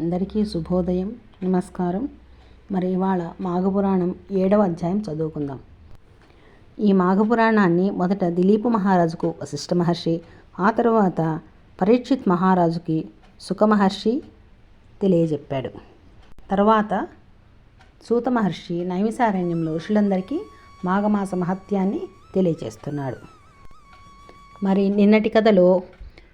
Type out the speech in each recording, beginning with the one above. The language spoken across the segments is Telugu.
అందరికీ శుభోదయం నమస్కారం. మరి ఇవాళ మాఘపురాణం ఏడవ అధ్యాయం చదువుకుందాం. ఈ మాఘపురాణాన్ని మొదట దిలీప్ మహారాజుకు వశిష్ఠ మహర్షి ఆ తర్వాత పరీక్షిత్ మహారాజుకి సుఖ మహర్షి తెలియజెప్పాడు. తర్వాత సూత మహర్షి నైమిసారణ్యంలో ఋషులందరికీ మాఘమాస మహత్యాన్ని తెలియజేస్తున్నాడు. మరి నిన్నటి కథలో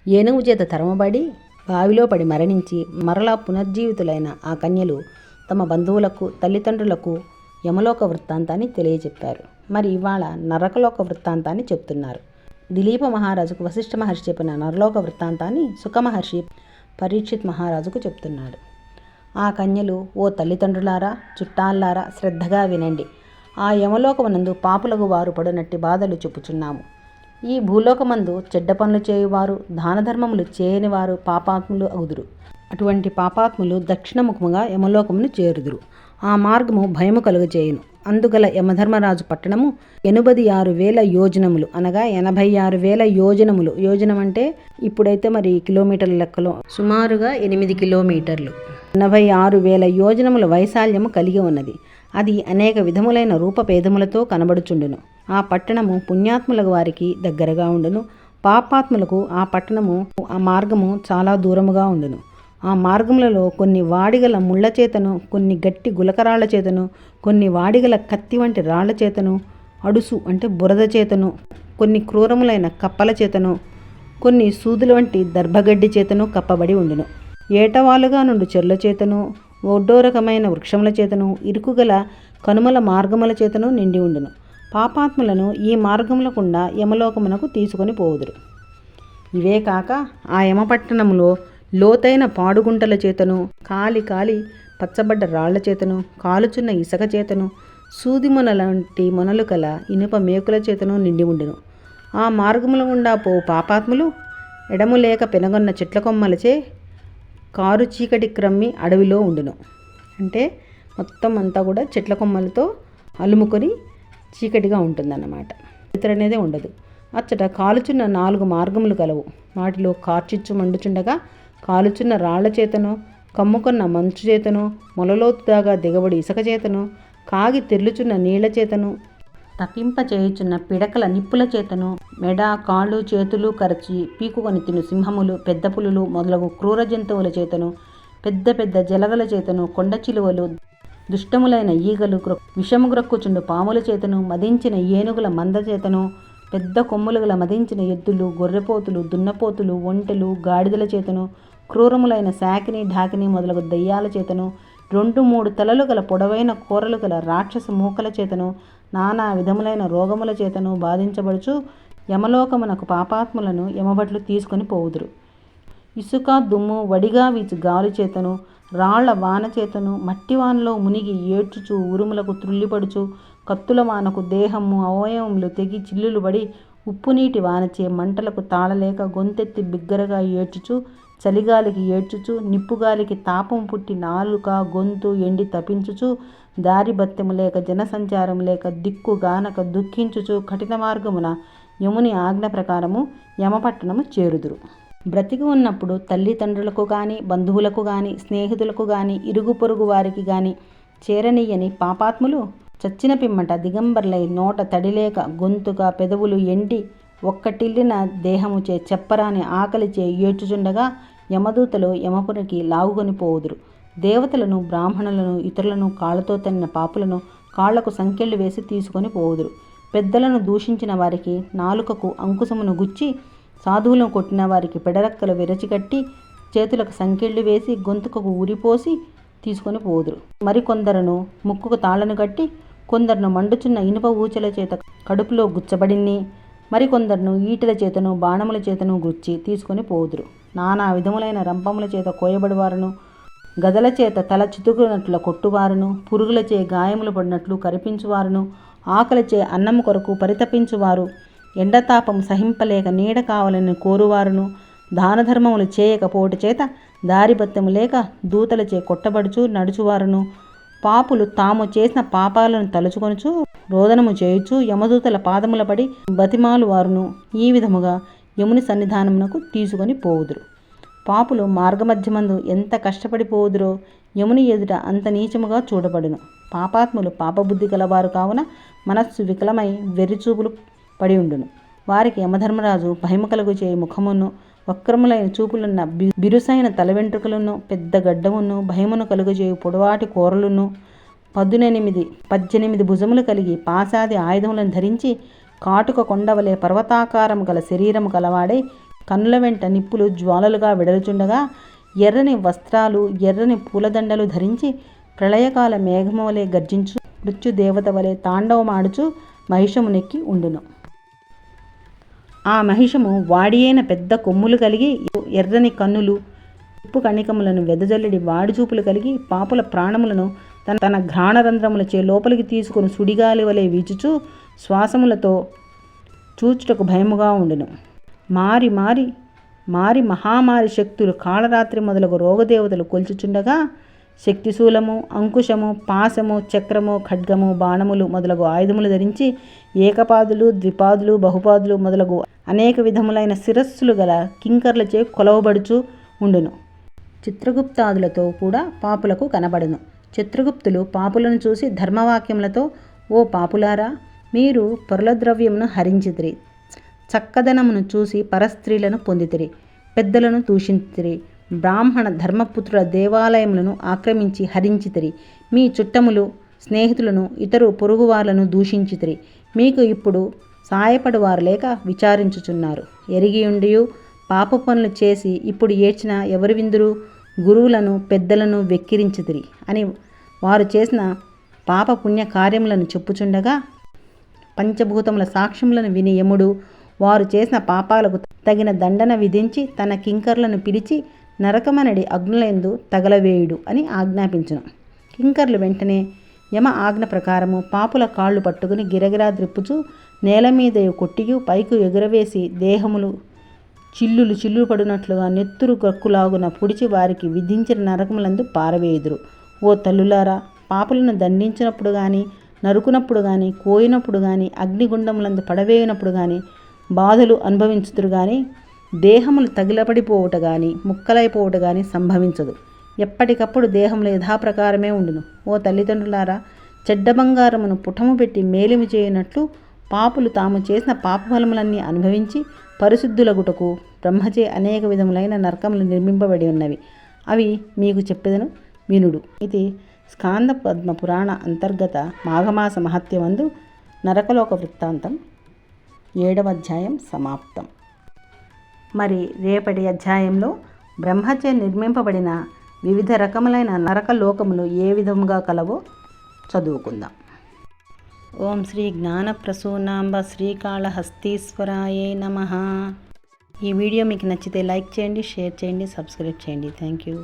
ఏనుగు చేత తరమబడి బావిలో పడి మరణించి మరలా పునర్జీవితులైన ఆ కన్యలు తమ బంధువులకు తల్లిదండ్రులకు యమలోక వృత్తాంతాన్ని తెలియజెప్పారు. మరి ఇవాళ నరకలోక వృత్తాంతాన్ని చెప్తున్నారు. దిలీప మహారాజుకు వశిష్ఠ మహర్షి చెప్పిన నరలోక వృత్తాంతాన్ని సుఖమహర్షి పరీక్షిత్ మహారాజుకు చెప్తున్నాడు ఆ కన్యలు ఓ తల్లిదండ్రులారా చుట్టాల్లారా శ్రద్ధగా వినండి. ఆ యమలోకమునందు పాపులకు వారు పడినట్టి బాధలు చెప్పుచున్నాము. ఈ భూలోకమందు చెడ్డ పనులు చేయువారు దానధర్మములు చేయని వారు పాపాత్ములు అగుదురు అటువంటి పాపాత్ములు దక్షిణముఖముగా యమలోకమును చేరుదురు. ఆ మార్గము భయము కలుగజేయును. అందుగల యమధర్మరాజు పట్టణము ఎనభై ఆరు వేల యోజనములు అనగా ఎనభై ఆరు వేల యోజనములు. యోజనం అంటే ఇప్పుడైతే మరి కిలోమీటర్ల లెక్కలో సుమారుగా ఎనిమిది కిలోమీటర్లు. ఎనభై ఆరు వేల యోజనముల వైశాల్యము కలిగి ఉన్నది. అది అనేక విధములైన రూపభేదములతో కనబడుచుండును. ఆ పట్టణము పుణ్యాత్ముల వారికి దగ్గరగా ఉండును. పాపాత్ములకు ఆ పట్టణము ఆ మార్గము చాలా దూరముగా ఉండును. ఆ మార్గములలో కొన్ని వాడిగల ముళ్ళ చేతను కొన్ని గట్టి గులకరాళ్ళ చేతను కొన్ని వాడిగల కత్తి వంటి రాళ్ళ చేతను అడుసు అంటే బురద చేతను కొన్ని క్రూరములైన కప్పల చేతను కొన్ని సూదుల వంటి దర్భగడ్డి చేతను కప్పబడి ఉండును. ఏటవాలుగా నుండి చెర్ల చేతను ఒడ్డోరకమైన వృక్షముల చేతను ఇరుకుగల కనుమల మార్గముల చేతను నిండి ఉండును. పాపాత్ములను ఈ మార్గములకుండా యమలోకమునకు తీసుకొని పోవుదురు. ఇవే కాక ఆ యమపట్టణంలో లోతైన పాడుగుంటల చేతను కాలి కాలి పచ్చబడ్డ రాళ్ళ చేతను కాలుచున్న ఇసక చేతను సూది మొనలాంటి మొనలు కల ఇనుప మేకుల చేతను నిండి ఉండును. ఆ మార్గముల గుండా పో పాపాత్ములు ఎడము లేక పెనగొన్న చెట్ల కొమ్మలచే కారు చీకటి క్రమ్మి అడవిలో ఉండును. అంటే మొత్తం అంతా కూడా చెట్ల కొమ్మలతో అలుముకొని చీకటిగా ఉంటుందన్నమాట. చరిత్ర అనేదే ఉండదు. అచ్చట కాలుచున్న నాలుగు మార్గములు కలవు. వాటిలో కార్చిచ్చు మండుచుండగా కాలుచున్న రాళ్ళ చేతను కమ్ముకున్న మంచు చేతను మొలలోతుదాగా దిగబడి ఇసుక చేతను కాగి తెల్లుచున్న నీళ్ళ చేతను తప్పింప చేయుచున్న పిడకల నిప్పుల చేతను మెడ కాళ్ళు చేతులు కరచి పీకుకొని తిను సింహములు పెద్ద పులులు మొదలగు క్రూర జంతువుల చేతను పెద్ద పెద్ద జలగల చేతను కొండ చిలువలు దుష్టములైన ఈగలు విషము గ్రక్కుచుండు పాముల చేతను మదించిన ఏనుగుల మంద చేతను పెద్ద కొమ్ములు గల మదించిన ఎద్దులు గొర్రెపోతులు దున్నపోతులు ఒంటెలు గాడిదల చేతను క్రూరములైన శాకిని ఢాకిని మొదలగు దయ్యాల చేతను రెండు మూడు తలలు గల పొడవైన కూరలు గల రాక్షస మూకల చేతను నానా విధములైన రోగముల చేతను బాధించబడుచు యమలోకమునకు పాపాత్ములను యమభట్లు తీసుకొని పోవుదురు. ఇసుక దుమ్ము వడిగా వీచు గాలి చేతను రాళ్ళ వానచేతను మట్టివానలో మట్టి వానలో మునిగి ఏడ్చుచు ఉరుములకు త్రుల్లిపడుచు కత్తుల వానకు దేహము అవయవములు తెగి చిల్లులు పడి ఉప్పు నీటి వానచే మంటలకు తాళలేక గొంతెత్తి బిగ్గరగా ఏడ్చుచు చలిగాలికి ఏడ్చుచు నిప్పుగాలికి తాపం పుట్టి నాలుక గొంతు ఎండి తపించుచు దారి బత్తెము లేక జనసంచారం లేక దిక్కు గానక దుఃఖించుచు కఠిన మార్గమున యముని ఆజ్ఞ ప్రకారము యమపట్టణము చేరుదురు. బ్రతికి ఉన్నప్పుడు తల్లిదండ్రులకు కానీ బంధువులకు కానీ స్నేహితులకు కానీ ఇరుగు పొరుగు వారికి కానీ చేరనీయని పాపాత్ములు? చచ్చిన పిమ్మట దిగంబర్లై నోట తడిలేక గొంతుక పెదవులు ఎండి ఒక్కటిల్లిన దేహముచే చెప్పరాని ఆకలిచే ఏడ్చుచుండగా యమదూతలు యమపురికి లాగుకొని పోవుదురు. దేవతలను బ్రాహ్మణులను ఇతరులను కాళ్ళతో తన్నిన పాపులను కాళ్ళకు సంకెళ్ళు వేసి తీసుకొని పోవుదురు. పెద్దలను దూషించిన వారికి నాలుకకు అంకుశమును గుచ్చి సాధువులను కొట్టిన వారికి పెడరక్కలు విరచికట్టి చేతులకు సంకెళ్ళు వేసి గొంతుకు ఉరిపోసి తీసుకొని పోదురు. మరికొందరును ముక్కుకు తాళ్ళను కట్టి కొందరును మండుచున్న ఇనుప ఊచల చేత కడుపులో గుచ్చబడిని మరికొందరును ఈటల చేతను బాణముల చేతను గుచ్చి తీసుకొని పోదురు. నానా విధములైన రంపముల చేత కోయబడివారును గదల చేత తల చితుకునట్ల కొట్టువారును పురుగులచే గాయములు పడినట్లు కరిపించువారును ఆకలిచే అన్నము కొరకు పరితపించువారు ఎండతాపం సహింపలేక నీడ కావాలని కోరువారును. దానధర్మములు చేయకపోటు చేత దారిబత్తము లేక దూతలచే కొట్టబడుచు నడుచువారును. పాపులు తాము చేసిన పాపాలను తలుచుకొనుచు రోదనము చేయుచు యమదూతల పాదముల పడి బతిమాలు వారును ఈ విధముగా యముని సన్నిధానమునకు తీసుకొని పోవుదురు. పాపులు మార్గమధ్యమందు ఎంత కష్టపడిపోదురో యముని ఎదుట అంత నీచముగా చూడబడును. పాపాత్ములు పాపబుద్ధి గలవారు కావున మనస్సు వికలమై వెర్రిచూపులు పడి ఉండును. వారికి యమధర్మరాజు భయము కలుగు చేయి ముఖమును వక్రములైన చూపులున్న బిరుసైన తల వెంట్రుకలను పెద్ద గడ్డమును భయమును కలుగజేయు పొడవాటి కూరలును పదునెనిమిది పద్దెనిమిది భుజములు కలిగి పాశాది ఆయుధములను ధరించి కాటుక కొండవలే పర్వతాకారం గల శరీరము గలవాడై కన్నుల వెంట నిప్పులు జ్వాలలుగా విడలుచుండగా ఎర్రని వస్త్రాలు ఎర్రని పూలదండలు ధరించి ప్రళయకాల మేఘము వలె గర్జించు మృత్యుదేవత వలె తాండవమాడుచు మహిషమునెక్కి ఉండును. ఆ మహిషము వాడియైన పెద్ద కొమ్ములు కలిగి ఎర్రని కన్నులు ఉప్పు కణికములను వెదజల్లడి వాడిచూపులు కలిగి పాపుల ప్రాణములను తన తన ఘ్రాణరంధ్రములచే లోపలికి తీసుకుని సుడిగాలి వలె వీచుచు శ్వాసములతో చూచుటకు భయముగా ఉండును. మారి మారి మారి మహామారి శక్తులు కాళరాత్రి మొదలగు రోగదేవతలు కొల్చుచుండగా శక్తిశూలము అంకుశము పాశము చక్రము ఖడ్గము బాణములు మొదలగు ఆయుధములు ధరించి ఏకపాదులు ద్విపాదులు బహుపాదులు మొదలగు అనేక విధములైన శిరస్సులు గల కింకర్లచే కొలవబడుచు ఉండును. చిత్రగుప్తాదులతో కూడా పాపులకు కనబడును. చిత్రగుప్తులు పాపులను చూసి ధర్మవాక్యములతో ఓ పాపులారా మీరు పొరల ద్రవ్యమును హరించితిరి. చక్కదనమును చూసి పరస్త్రీలను పొందితిరి. పెద్దలను దూషించితిరి. బ్రాహ్మణ ధర్మపుత్రుల దేవాలయములను ఆక్రమించి హరించితిరి. మీ చుట్టములు స్నేహితులను ఇతరు పొరుగువార్లను దూషించితిరి. మీకు ఇప్పుడు సాయపడువారు లేక విచారించుచున్నారు. ఎరిగియుండియు పాప పనులు చేసి ఇప్పుడు ఏడ్చిన ఎవరి విందురు గురువులను పెద్దలను వెక్కిరించితిరి అని వారు చేసిన పాప పుణ్య కార్యములను చెప్పుచుండగా పంచభూతముల సాక్ష్యములను విని యముడు వారు చేసిన పాపాలకు తగిన దండన విధించి తన కింకర్లను పిలిచి నరకమనడి అగ్నులందు తగలవేయుడు అని ఆజ్ఞాపించును. కింకర్లు వెంటనే యమ ఆజ్ఞ ప్రకారము పాపుల కాళ్ళు పట్టుకుని గిరగిరా ద్రిప్పుచు నేల మీద కొట్టియు పైకి ఎగురవేసి దేహములు చిల్లులు చిల్లు పడినట్లుగా నెత్తురు గక్కులాగున పుడిచి వారికి విధించిన నరకములందు పారవేయుదురు. ఓ తల్లులారా పాపులను దండించినప్పుడు కానీ నరుకునప్పుడు కానీ కోయినప్పుడు కానీ అగ్నిగుండములందు పడవేయినప్పుడు కానీ బాధలు అనుభవించుతురు కానీ దేహములు తగిలపడిపోవుట కానీ ముక్కలైపోవుట కానీ సంభవించదు. ఎప్పటికప్పుడు దేహంలో యథాప్రకారమే ఉండును. ఓ తల్లిదండ్రులారా చెడ్డ బంగారమును పుటము పెట్టి మేలిమి చేయనట్లు పాపులు తాము చేసిన పాపఫలములన్నీ అనుభవించి పరిశుద్ధులగుటకు బ్రహ్మచే అనేక విధములైన నరకములు నిర్మింపబడి ఉన్నవి. అవి మీకు చెప్పేదను వినుడు. ఇది స్కాంద పద్మ పురాణ అంతర్గత మాఘమాస మహత్యమందు నరకలోక వృత్తాంతం ఏడవ అధ్యాయం సమాప్తం. మరి రేపటి అధ్యాయంలో బ్రహ్మచే నిర్మింపబడిన వివిధ రకములైన నరక లోకములు ఏ విధముగా కలవో చదువుకుందాం. ఓం శ్రీ జ్ఞానప్రసూనాంబ శ్రీకాళహస్తీశ్వరాయే నమ. ఈ వీడియో మీకు నచ్చితే లైక్ చేయండి షేర్ చేయండి సబ్స్క్రైబ్ చేయండి. Thank you.